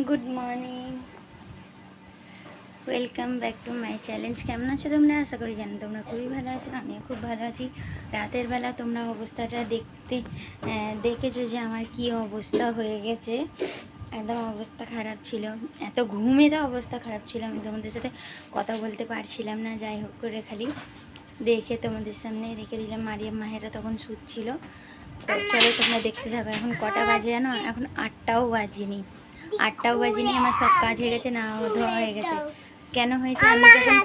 Good morning welcome back to my challenge কেমন আছো তোমরা? আশা করি জানো তোমরা খুবই ভালো আছো, আমিও খুব ভালো আছি। রাতের বেলা তোমরা অবস্থাটা দেখতে দেখেছ যে আমার কি অবস্থা হয়ে গেছে। একদম অবস্থা খারাপ ছিল। এত ঘুমে তো অবস্থা খারাপ ছিল, আমি তোমাদের সাথে কথা বলতে পারছিলাম না, যাই হোক করে খালি দেখে তোমাদের সামনে রেখে দিলাম। মারিয়াম মাহেরা তখন শুচ্ছিল। চলো তোমরা দেখতে থাকো, এখন কটা বাজে জানো? এখন আটটাও বাজেনি। আটটাও বাজেনি আমার সব কাজ হয়ে গেছে না ধোয়া হয়ে গেছে। কেন হয়েছে? আমি যখন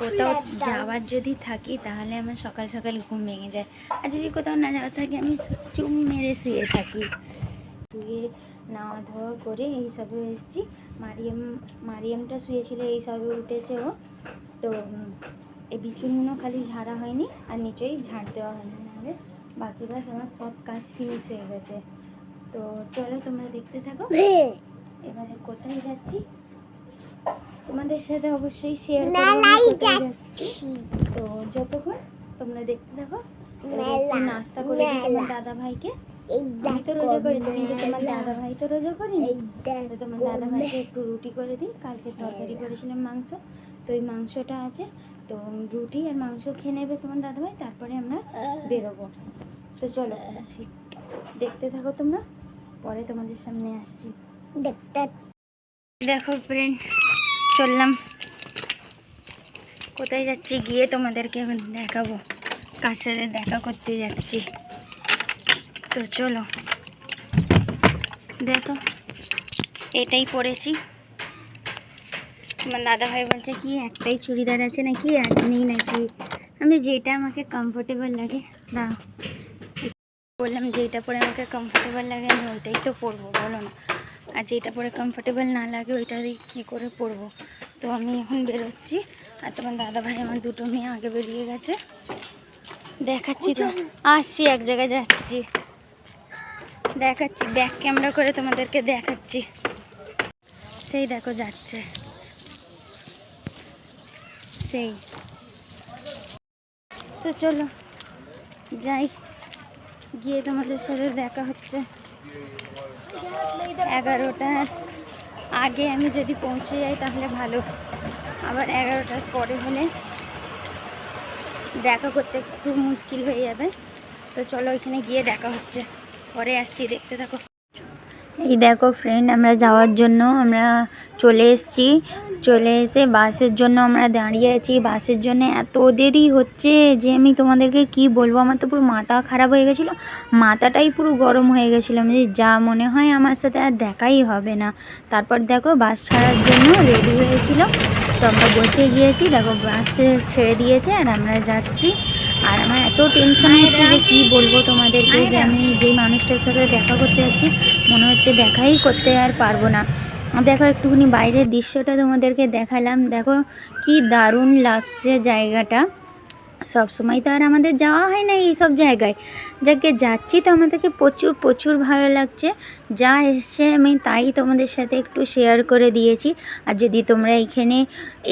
কোথাও যাওয়ার যদি থাকি তাহলে আমার সকাল সকাল ঘুম ভেঙে যায়। আর যদি কোথাও না যাওয়ার থাকি আমি চুম মেরে শুয়ে থাকি। শুয়ে নাওয়া ধোয়া করে এই সবে এসেছি। মারিয়াম মারিয়ামটা শুয়েছিল এই সবে উঠেছে ও। তো এই বিছুনগুলো খালি ঝাড়া হয়নি আর নিচেই ঝাড় দেওয়া হয়নি নাহলে বাকিরা আমার সব কাজ ফিনিশ হয়ে গেছে। তো চলো তোমরা দেখতে থাকো। এবারে কোথায় যাচ্ছি? তোমাদের সাথে অবশ্যই শেয়ার যাচ্ছি। তো যতক্ষণ তোমরা দেখতে থাকো নাস্তা করে তোমার দাদা ভাইকে আমি তো রোজা করেছি কিন্তু তোমার দাদা ভাই তো রোজা করিনি তো তোমার দাদা ভাইকে একটু রুটি করে দিই। কালকে তরকারি করেছিলাম মাংস তো ওই মাংসটা আছে। তো রুটি আর মাংস খেয়ে নেবে তোমার দাদা ভাই তারপরে আমরা বেরোবো। তো চলো দেখতে থাকো তোমরা পরে তোমাদের সামনে আসছি। দেখো ফ্রেন্ড চললাম। কোথায় যাচ্ছি গিয়ে তোমাদেরকে দেখাবো। কার সাথে দেখা করতে যাচ্ছি। তো চলো। দেখো, এটাই পরেছি। আমার দাদা ভাই বলছে কি, একটাই চুড়িদার আছে নাকি আর নেই নাকি? আমি যেটা আমাকে কমফোর্টেবল লাগে, দাঁড়াও। বললাম যেটা পরে আমাকে কমফোর্টেবল লাগে, আমি ওইটাই তো পরবো, বলো না। আর যেটা পরে কমফোর্টেবল না লাগে ওইটা দিয়ে কী করে পরবো? তো আমি এখন বেরোচ্ছি। আর তোমার দাদা ভাই আমার দুটো মেয়ে আগে বেরিয়ে গেছে। দেখাচ্ছি তো আসছি এক জায়গায় যাচ্ছি। দেখাচ্ছি ব্যাক ক্যামেরা করে তোমাদেরকে দেখাচ্ছি। সেই দেখো যাচ্ছে। সেই। তো চলো যাই। গিয়ে তোমাদের সাথে দেখা হচ্ছে। এগারোটার আগে আমি যদি পৌঁছে যাই তাহলে ভালো। আবার এগারোটার পরে হলে দেখা করতে খুব মুশকিল হয়ে যাবে। তো চলো ওইখানে গিয়ে দেখা হচ্ছে। পরে আসছি, দেখতে থাকো। এই দেখো ফ্রেন্ড আমরা যাওয়ার জন্য আমরা চলে এসেছি। চলে এসে বাসের জন্য আমরা দাঁড়িয়ে আছি। বাসের জন্য এত দেরি হচ্ছে যে আমি তোমাদেরকে কি বলব? আমার তো পুরো মাথা খারাপ হয়ে গেছিল। মাথাটাই পুরো গরম হয়ে গেছিলাম যে যা মনে হয় আমার সাথে আর দেখাই হবে না। তারপর দেখো বাস ছাড়ার জন্য রেডি হয়েছিল। তো আমরা বসে গিয়েছি। দেখো বাসে ছেড়ে দিয়েছে আর আমরা যাচ্ছি। আর আমার এত টেনশন হচ্ছে যে কী বলব তোমাদেরকে? যে আমি যেই মানুষটার সাথে দেখা করতে যাচ্ছি মনে হচ্ছে দেখাই করতে আর পারব না। দেখো একটুখানি বাইরের দৃশ্যটা তোমাদেরকে দেখালাম। দেখো কি দারুণ লাগছে জায়গাটা। সব সময় তো আর আমাদের যাওয়া হয় না এই সব জায়গায়। যাকে যাচ্ছি তো আমাদেরকে প্রচুর প্রচুর ভালো লাগছে। যা এসছে আমি তাই তোমাদের সাথে একটু শেয়ার করে দিয়েছি। আর যদি তোমরা এখানে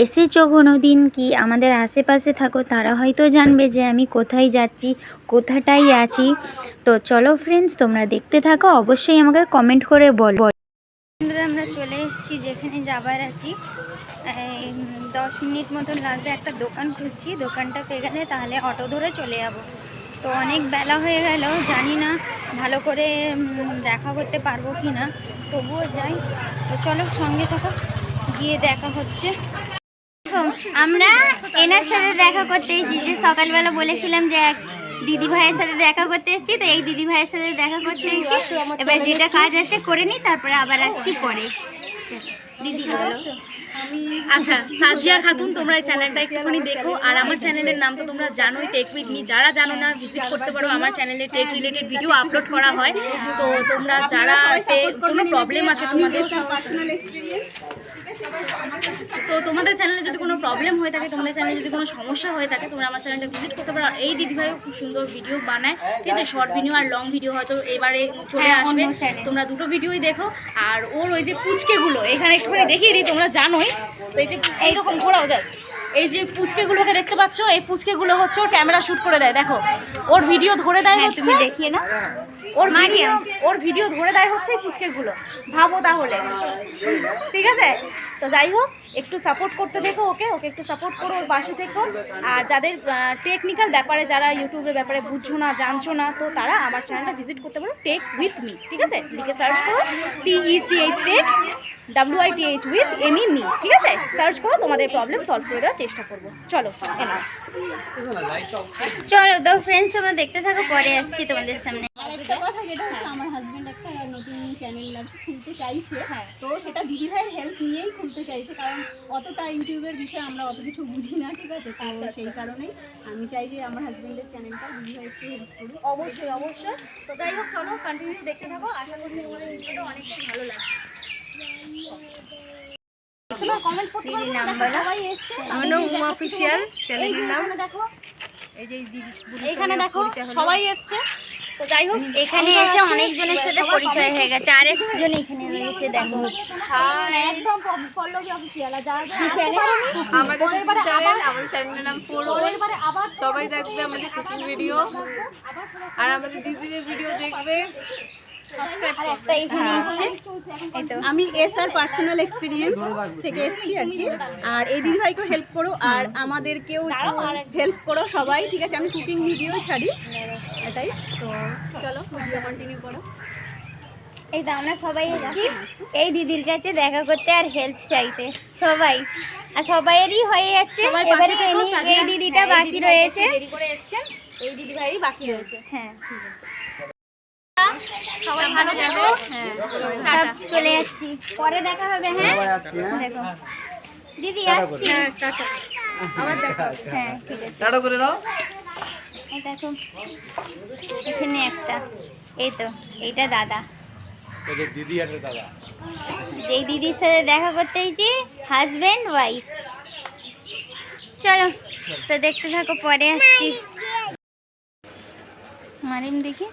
এসেছ কোনো দিন কি আমাদের আশেপাশে থাকো, তারা হয়তো জানবে যে আমি কোথায় যাচ্ছি, কোথাটাই আছি। তো চলো ফ্রেন্ডস তোমরা দেখতে থাকো, অবশ্যই আমাকে কমেন্ট করে বল। আমরা চলে এসেছি, যেখানে যাবার আছি। দশ মিনিট মতন লাগবে একটা দোকান খুঁজছি। দোকানটা পেয়ে গেলে তাহলে অটো ধরে চলে যাব। তো অনেক বেলা হয়ে গেল, জানি না ভালো করে দেখা করতে পারব কি না। তবুও যাই। তো চলো সঙ্গে থাকো, গিয়ে দেখা হচ্ছে। আমরা এনার সাথে দেখা করতে এসেছি। যে সকালবেলা বলেছিলাম যে দিদি ভাইয়ের সাথে দেখা করতে এসেছি, তো এই দিদি ভাইয়ের সাথে দেখা করতে এসেছি। এবার যেটা কাজ আছে করে নিই তারপরে আবার আসছি পরে। দিদি আচ্ছা সাজিয়া খাতুন, তোমরা এই চ্যানেলটা একটুখানি দেখো। আর আমার চ্যানেলের নাম তো তোমরা জানোই টেক উইথ মি যারা জানো না ভিজিট করতে পারো। আমার চ্যানেলে টেক রিলেটেড ভিডিও আপলোড করা হয়। তো তোমরা যারা কোনো প্রবলেম আছে তোমাদের তো তোমাদের চ্যানেলে যদি কোনো প্রবলেম হয়ে থাকে তোমাদের চ্যানেলে যদি কোনো সমস্যা হয়ে থাকে তোমরা আমার চ্যানেলটা ভিজিট করতে পারো। আর এই দিদিভাইও খুব সুন্দর ভিডিও বানায়। ঠিক আছে? শর্ট ভিডিও আর লং ভিডিও হয়তো এবারে চলে হ্যাঁ, আসবে। তোমরা দুটো ভিডিওই দেখো। আর ওর ওই যে পুচকেগুলো এখানে একটুখানি দেখিয়ে দিই তোমরা জানোই। তো এই যে এইরকম ঘোরাও জাস্ট এই যে পুচকেগুলোকে দেখতে পাচ্ছ এই পুচকেগুলো হচ্ছে ওর ক্যামেরা শুট করে দেয়। দেখো ওর ভিডিও ধরে দেয় হ্যাঁ হচ্ছে তুমি দেখিয়ে না ওর ভিডিও ওর ভিডিও ধরে দেয় হচ্ছে পুচকেগুলো। ভাবো তাহলে। ঠিক আছে? তো যাই হোক একটু সাপোর্ট করতে দেখো ওকে ওকে একটু সাপোর্ট করো ওর পাশে থেকো। আর যাদের টেকনিক্যাল ব্যাপারে যারা ইউটিউবের ব্যাপারে বুঝছ না জানছো না তো তারা আমার চ্যানেলটা ভিজিট করতে পারো টেক উইথ মি ঠিক আছে? লিখে সার্চ করো T E C H tech W I T H with Amy me ঠিক আছে? সার্চ করো তোমাদের প্রবলেম সলভ করে দেওয়ার চেষ্টা করব। চলো এনাও চলো তো ফ্রেন্ডস তোমরা দেখতে থাকো পরে আসছি তোমাদের সামনে। কথা যেটা আমার হাজব্যান্ড একটা নতুন খুলতে চাইছে। হ্যাঁ। তো সেটা দিদি ভাইয়ের হেল্প নিয়েই খুলতে চাইছে কারণ অতটা ইউটিউবের বিষয়ে আমরা অত কিছু বুঝি না ঠিক আছে? তো সেই কারণেই আমি চাই যে আমার হাজব্যান্ডের চ্যানেলটা দিদি ভাই একটু হেল্প করুক। অবশ্যই অবশ্যই। তো যাই হোক চলো কন্টিনিউ দেখতে থাকো আশা করছি তোমাদের ভিডিওটা অনেকটাই ভালো লাগবে। এখানে দেখো। এই যে দিদি এইখানে দেখো সবাই এসছে। তো যাই হোক এখানে এসে অনেকজনের সাথে পরিচয় হয়ে গেছে। আরেকজন এখানে রয়েছে দেখো। একদম পল্লবী অফিসিয়াল যারা যারা কি চ্যানেল আমাদের চ্যানেল আমাদের চ্যানেলের নাম পুরো সবাই দেখবে আমাদের কুকিং ভিডিও আর আমাদের দিদিদের ভিডিও দেখবে। এই তো। আমি এস আর পার্সোনাল এক্সপিরিয়েন্স থেকে এসেছি আর কি। আর এই দিদি ভাইকেও হেল্প করো আর আমাদেরকেও হেল্প করো সবাই ঠিক আছে? আমি কুকিং ভিডিও ছাড়ি। এটাই। তো চলো ভিডিও কন্টিনিউ করো। এই তো আমরা সবাই এসেছি। এই দিদির কাছে দেখা করতে আর হেল্প চাইতে। সবাই। আর সবাইয়েরই হয়ে যাচ্ছে। এবারে। এই দিদিটা হ্যাঁ, বাকি রয়েছে। এই দিদি ভাইয়েরই বাকি রয়েছে। হ্যাঁ। সবাই ভালো থাকো সব চলে যাচ্ছি। পরে দেখা হবে হ্যাঁ? দেখো। দিদি আসছি? হ্যাঁ ঠিক আছে। টাটা করে দাও। দেখো এখানে একটা। এই তো এইটা দাদা। ওদের দিদি আর দাদা। যেই দিদির সাথে দেখা করতে এসেছি হাজবেন্ড ওয়াইফ চলো তো দেখতে থাকো পরে আসছি। মারিম দেখি।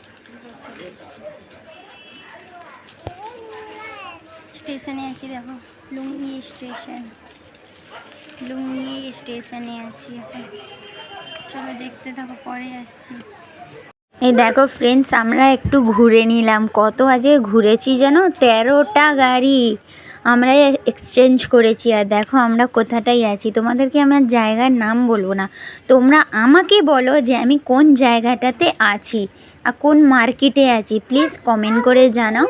স্টেশনে আছি, দেখো। লুঙ্গি স্টেশন। লুঙ্গি স্টেশনে আছি চলো দেখতে থাকো, পরে আসছি। এই দেখো ফ্রেন্ডস আমরা একটু ঘুরে নিলাম। কত আজকে ঘুরেছি যেন তেরোটা গাড়ি। আমরা এক্সচেঞ্জ করেছি আর দেখো আমরা কোথাটাই আছি। তোমাদেরকে আমার জায়গার নাম বলব না। তোমরা আমাকে বলো যে আমি কোন জায়গাটাতে আছি আর কোন মার্কেটে আছি। প্লিজ কমেন্ট করে জানাও।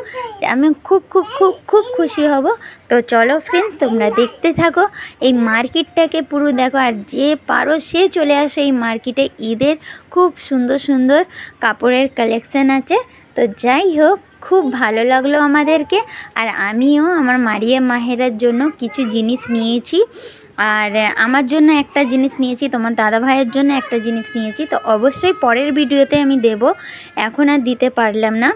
আমি খুব খুব খুব খুব খুশি হব। তো চলো ফ্রেন্ডস তোমরা দেখতে থাকো। এই মার্কেটটাকে পুরো দেখো আর যে পারো সে চলে আসো এই মার্কেটে ঈদের খুব সুন্দর সুন্দর কাপড়ের কালেকশান আছে। তো যাই হোক খুব ভালো লাগল আমাদেরকে। আর আমিও আমার মারিয়া মাহেরার জন্য কিছু জিনিস নিয়েছি। আর আমার জন্য একটা জিনিস নিয়েছি, তোমার দাদা ভাইয়ের জন্য একটা জিনিস নিয়েছি। তো অবশ্যই পরের ভিডিওতে আমি দেব। এখন আর দিতে পারলাম না।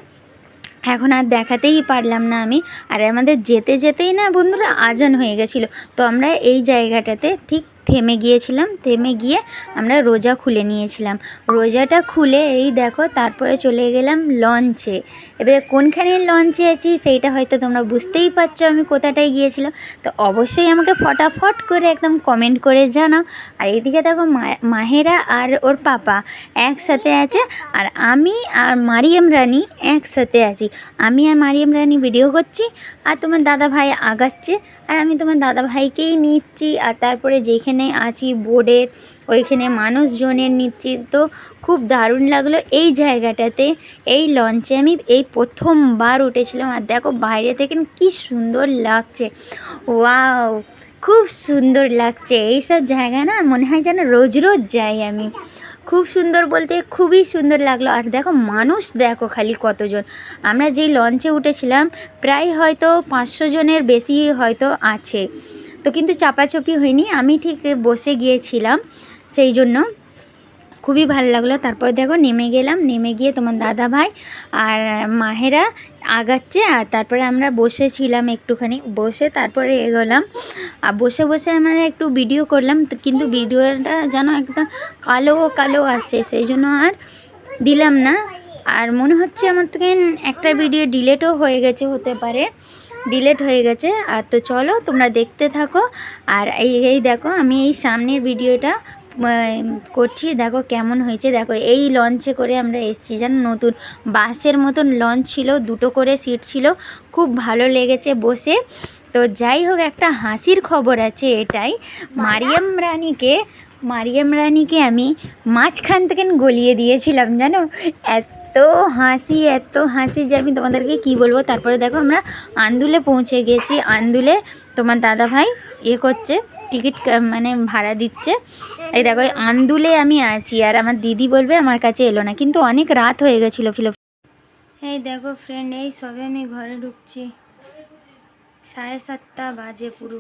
এখন আর দেখাতেই পারলাম না আমি। আর আমাদের যেতে যেতেই না বন্ধুরা, আজান হয়ে গেছিল। তো আমরা এই জায়গাটাতে ঠিক থেমে গিয়েছিলাম, থেমে গিয়ে আমরা রোজা খুলে নিয়েছিলাম। রোজাটা খুলে এই দেখো তারপরে চলে গেলাম লঞ্চে এবারে কোনখানে লঞ্চে আছি সেইটা হয়তো তোমরা বুঝতেই পারছ আমি কোথাটায় গিয়েছিলাম। তো অবশ্যই আমাকে ফটাফট করে একদম কমেন্ট করে জানাও। আর এইদিকে দেখো মাহেরা আর ওর পাপা একসাথে আছে আর আমি আর মারিয়াম রানী একসাথে আছি। আমি আর মারিয়াম রানী ভিডিও করছি আর তোমার দাদা ভাই আগাচ্ছে আর আমি তোমার দাদা ভাইকেই নিচ্ছি আর তারপরে যেখানে আছি বোর্ডের ওইখানে মানুষজনের নিচ্ছি। তো খুব দারুণ লাগল এই জায়গাটাতে। এই লঞ্চে আমি এই প্রথমবার উঠেছিলাম আর দেখো বাইরে থেকে কি সুন্দর লাগছে। ওয়াও, খুব সুন্দর লাগছে। এইসব জায়গা না মনে হয় যেন রোজ রোজ যাই আমি। খুব সুন্দর বলতে খুবই সুন্দর লাগল। আর দেখো মানুষ দেখো খালি কতজন। আমরা যেই লঞ্চে উঠেছিলাম, প্রায় হয়তো পাঁচশো জনের বেশি হয়তো আছে। তো কিন্তু চাপাচাপি হয়নি, আমি ঠিক বসে গিয়েছিলাম, সেই জন্য খুবই ভালো লাগল। তারপর দেখো নেমে গেলাম, নেমে গিয়ে তোমার দাদা ভাই আর মাহেরা আগাচ্ছে, আর তারপরে আমরা বসেছিলাম একটুখানি, বসে তারপরে এগোলাম। আর বসে বসে আমরা একটু ভিডিও করলাম কিন্তু ভিডিওটা যেন একদম কালো কালো আসছে, সেই জন্য আর দিলাম না। আর মনে হচ্ছে আমার থেকে একটা ভিডিও ডিলেটও হয়ে গেছে, হতে পারে। ডিলেট হয়ে গেছে। আর তো চলো তোমরা দেখতে থাকো। আর এই এই দেখো আমি এই সামনের ভিডিওটা করছি। দেখো কেমন হয়েছে। দেখো এই লঞ্চে করে আমরা এসেছি। জানো নতুন বাসের মতন লঞ্চ ছিল দুটো করে সিট ছিল। খুব ভালো লেগেছে বসে। তো যাই হোক একটা হাসির খবর আছে এটাই। মারিয়াম রানীকে মারিয়াম রানীকে আমি মাঝখান থেকে গলিয়ে দিয়েছিলাম জানো? এত হাসি, এত হাসি যে আমি তোমাদেরকে কি বলব? তারপরে দেখো আমরা আন্দুলে পৌঁছে গেছি। আন্দুলে তোমার দাদা ভাই ইয়ে করছে, টিকিট মানে ভাড়া দিচ্ছে। এই দেখো আন্দুলে আমি আছি আর আমার দিদি বলবে আমার কাছে এলো না। কিন্তু অনেক রাত হয়ে গেছিল ছিল এই দেখো ফ্রেন্ড এই সবে আমি ঘরে ঢুকছি। সাড়ে সাতটা বাজে পুরো।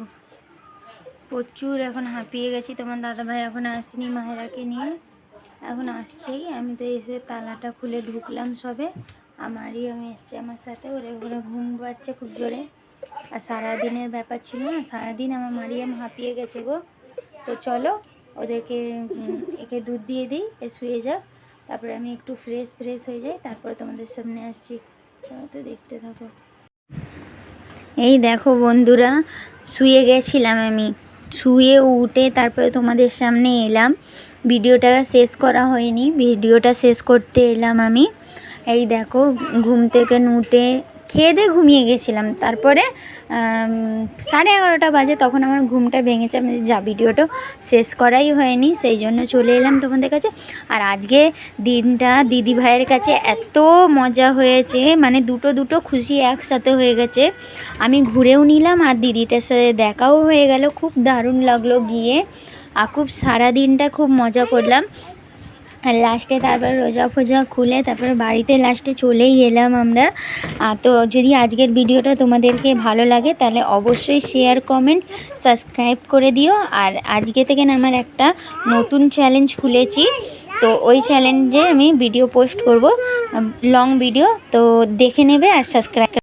প্রচুর এখন হাঁপিয়ে গেছি। তোমার দাদাভাই এখন আসেনি মায়েরাকে নিয়ে। এখন আসছেই আমি তো এসে তালাটা খুলে ঢুকলাম সবে। আমারই আমি এসছে আমার সাথে। ওরে ওরে ঘুম পাচ্ছে খুব জোরে। আর সারাদিনের ব্যাপার ছিল না, সারাদিন আমার মারিয়াম হাঁপিয়ে গেছে গো। তো চলো, ওদেরকে একে দুধ দিয়ে দিই, এ শুয়ে যাক। তারপরে আমি একটু ফ্রেশ ফ্রেশ হয়ে যাই, তারপরে তোমাদের সামনে আসছি। চলো তো দেখতে থাকো। এই দেখো বন্ধুরা, শুয়ে গেছিলাম আমি। শুয়ে উঠে তারপরে তোমাদের সামনে এলাম। ভিডিওটা শেষ করা হয়নি, ভিডিওটা শেষ করতে এলাম আমি। এই দেখো, ঘুম থেকে উঠে খেয়ে দিয়ে ঘুমিয়ে গেছিলাম। তারপরে সাড়ে এগারোটা বাজে তখন আমার ঘুমটা ভেঙেছে, আমি যা ভিডিওটা শেষ করাই হয়নি, সেই জন্য চলে এলাম তোমাদের কাছে। আর আজকে দিনটা দিদি ভাইয়ের কাছে এত মজা হয়েছে মানে দুটো দুটো খুশি একসাথে হয়ে গেছে। আমি ঘুরেও নিলাম আর দিদিটার সাথে দেখাও হয়ে গেল, খুব দারুণ লাগল গিয়ে। আর খুব সারা দিনটা খুব মজা করলাম। আর লাস্টে তারপর রোজা ফোজা খুলে তারপর বাড়িতে লাস্টে চলেই এলাম আমরা। তো যদি আজকের ভিডিওটা তোমাদেরকে ভালো লাগে, তাহলে অবশ্যই শেয়ার কমেন্ট সাবস্ক্রাইব করে দিও। আর আজকে থেকে আমার একটা নতুন চ্যালেঞ্জ খুলেছি। তো ওই চ্যালেঞ্জে আমি ভিডিও পোস্ট করব লং ভিডিও তো দেখে নেবে আর সাবস্ক্রাইব